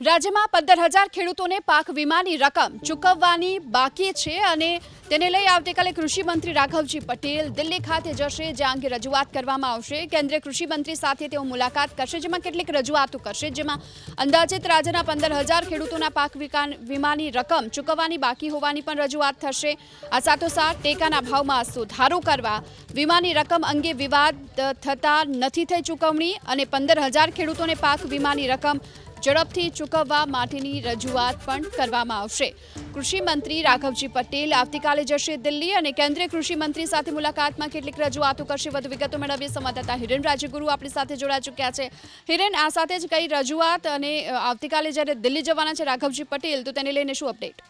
રાજ્યમાં પંદર હજાર ખેડૂતોને પાક વીમાની રકમ ચૂકવવાની બાકી છે અને તેને લઈ આવતીકાલે કૃષિમંત્રી રાઘવજી પટેલ દિલ્હી ખાતે જશે, જ્યાં અંગે રજૂઆત કરવામાં આવશે. કેન્દ્રીય કૃષિમંત્રી સાથે તેઓ મુલાકાત કરશે, જેમાં કેટલીક રજૂઆતો કરશે, જેમાં અંદાજિત રાજ્યના પંદર હજાર ખેડૂતોના પાક વીમાની રકમ ચૂકવવાની બાકી હોવાની પણ રજૂઆત થશે. આ સાથોસાથ ટેકાના ભાવમાં સુધારો કરવા, વીમાની રકમ અંગે વિવાદ થતા નથી થઈ ચૂકવણી અને પંદર હજાર ખેડૂતોને પાક વીમાની રકમ ઝડપથી ચૂકવવા માટેની રજૂઆત પણ કરવામાં આવશે. કૃષિ મંત્રી રાઘવજી પટેલ આવતીકાલે જશે દિલ્હી અને કેન્દ્રીય કૃષિ મંત્રી સાથે મુલાકાતમાં કેટલીક રજૂઆતો કરશે. વધુ વિગતો મેળવીએ સંવાદદાતા હિરેન રાજ્યગુરુ આપણી સાથે જોડાઈ ચૂક્યા છે. હિરેન, આ સાથે જ કઈ રજૂઆત અને આવતીકાલે જ્યારે દિલ્હી જવાના છે રાઘવજી પટેલ, તો તેને લઈને શું અપડેટ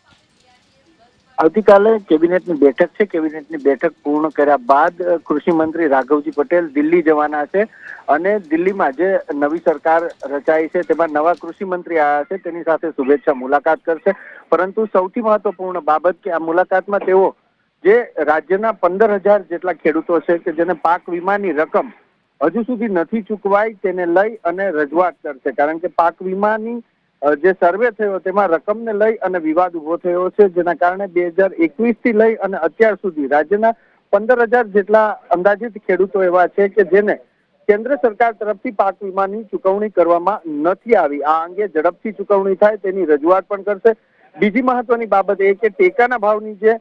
આવતીકાલે કેબિનેટની બેઠક છે. કેબિનેટની બેઠક પૂર્ણ કર્યા બાદ કૃષિ મંત્રી રાઘવજી પટેલ દિલ્હી જવાના છે અને દિલ્હીમાં જે નવી સરકાર રચાઈ છે તેમાં નવા કૃષિ મંત્રી આવ્યા છે તેની સાથે શુભેચ્છા મુલાકાત કરશે. પરંતુ સૌથી મહત્વપૂર્ણ બાબત કે આ મુલાકાતમાં તેઓ જે રાજ્યના પંદર હજાર જેટલા ખેડૂતો છે કે જેને પાક વીમાની રકમ હજુ સુધી નથી ચૂકવાઈ તેને લઈ અને રજૂઆત કરશે. કારણ કે પાક વીમાની જે સર્વે થયો તેમાં રકમને લઈ અને વિવાદ ઊભો થયો છે, જેના કારણે બે હજાર એકવીસથી લઈ અને અત્યાર સુધી રાજ્યના પંદર હજાર જેટલા અંદાજિત ખેડૂતો એવા છે કે જેને કેન્દ્ર સરકાર તરફથી પાક વીમાની ચુકવણી કરવામાં નથી આવી. આ અંગે ઝડપથી ચુકવણી થાય તેની રજૂઆત પણ કરશે. બીજી મહત્વની બાબત એ કે ટેકાના ભાવની જે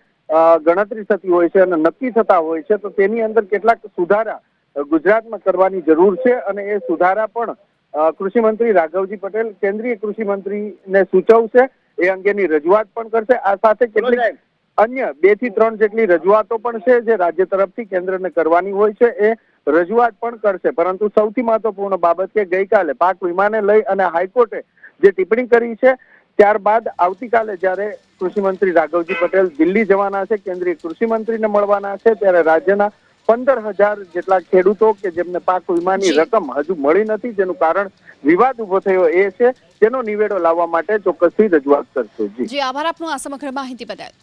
ગણતરી થતી હોય છે અને નક્કી થતા હોય છે, તો તેની અંદર કેટલાક સુધારા ગુજરાતમાં કરવાની જરૂર છે અને એ સુધારા પણ કૃષિ મંત્રી રાઘવજી પટેલ કેન્દ્રીય કૃષિ મંત્રીને સૂચવશે એ અંગેની રજૂઆત પણ કરશે. આ સાથે કેટલીક અન્ય બેથી ત્રણ જેટલી રજૂઆતો પણ છે જે રાજ્ય તરફથી કેન્દ્રને કરવાની હોય છે એ રજૂઆત પણ કરશે. પરંતુ સૌથી મહત્વપૂર્ણ બાબત કે ગઈકાલે પાક વીમાને લઈ અને હાઈકોર્ટે જે ટિપ્પણી કરી છે ત્યારબાદ આવતીકાલે જ્યારે કૃષિ મંત્રી રાઘવજી પટેલ દિલ્હી જવાના છે કેન્દ્રીય કૃષિ મંત્રીને મળવાના છે ત્યારે રાજ્યના પંદર હજાર જેટલા ખેડૂતો કે જેમને પાક વીમાની. રકમ હજુ મળી નથી જેનું કારણ વિવાદ ઊભો થયો એ છે. તેનો નિવેડો લાવવા માટે ચોક્કસથી રજૂઆત કરશે. જી આભાર આપનો આ સમગ્ર માહિતી બદલ.